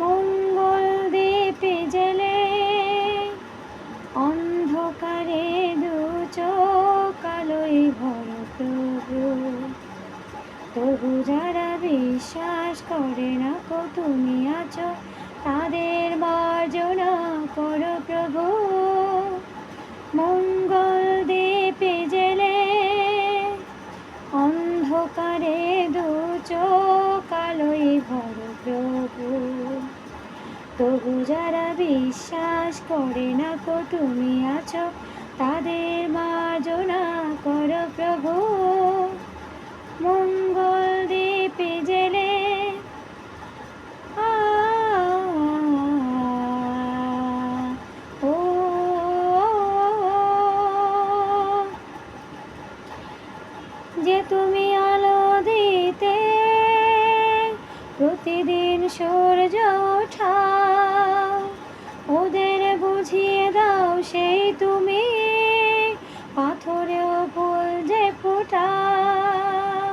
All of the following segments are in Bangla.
মঙ্গল দীপে জেলে অন্ধকারে দু চোখ ভর প্রভু। তবু যারা বিশ্বাস করে না কো তুমি আছো তাদের মার্জনা করো প্রভু। মঙ্গল দীপে জেলে অন্ধকারে দু চোখ আলোয় ভর প্রভু। তবু যারা বিশ্বাস করে না কো তুমি আছো তাদের মার্জনা করো প্রভু। মঙ্গল দীপে জেলে যে তুমি আলো দিতে প্রতিদিন সূর্য ফোটাও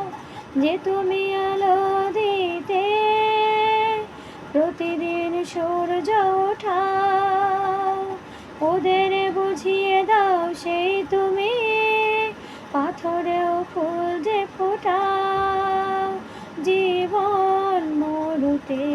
যে তুমি আলো দিতে, প্রতিদিন সূর্য ওঠা, ওদের বুঝিয়ে দাও সেই তুমি, পাথরেও ফুল যে ফোটাও জীবন মরুতে।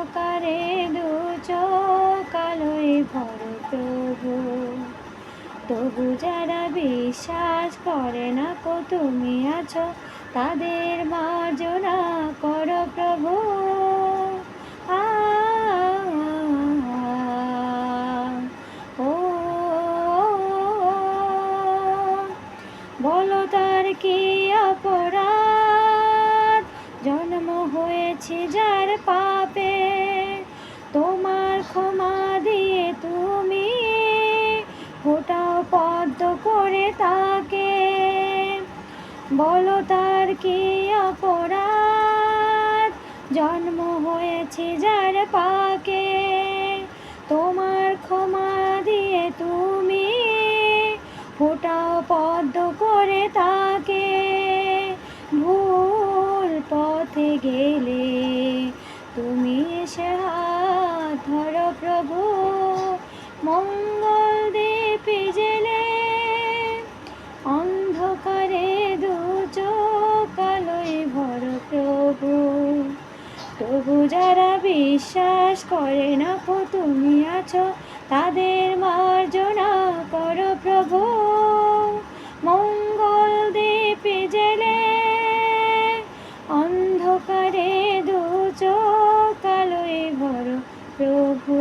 অন্ধকারে দু চোখ আলোয় ভর প্রভু তবু যারা বিশ্বাস করে না কো তুমি আছো তাদের মার্জনা করো প্রভু বলো তার কি অপরাধ জন্ম হয়েছে যার পাপে বলো তার কি অপরাধ? জন্ম হয়েছে যার পাকে। তোমার ক্ষমা দিয়ে তুমি ফোটাও পদ্ম করে তাকে। ভুল পথে গেলে তুমি এসে হাত ধরো প্রভু। মঙ্গল তবু যারা বিশ্বাস করে না কো তুমি আছো তাদের মার্জনা করো প্রভু। মঙ্গল দীপে জেলে অন্ধকারে দু আলোয় ভর প্রভু।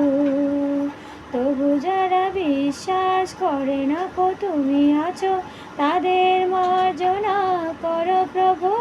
তবু যারা বিশ্বাস করে না কো তুমি আছো তাদের মার্জনা করো প্রভু।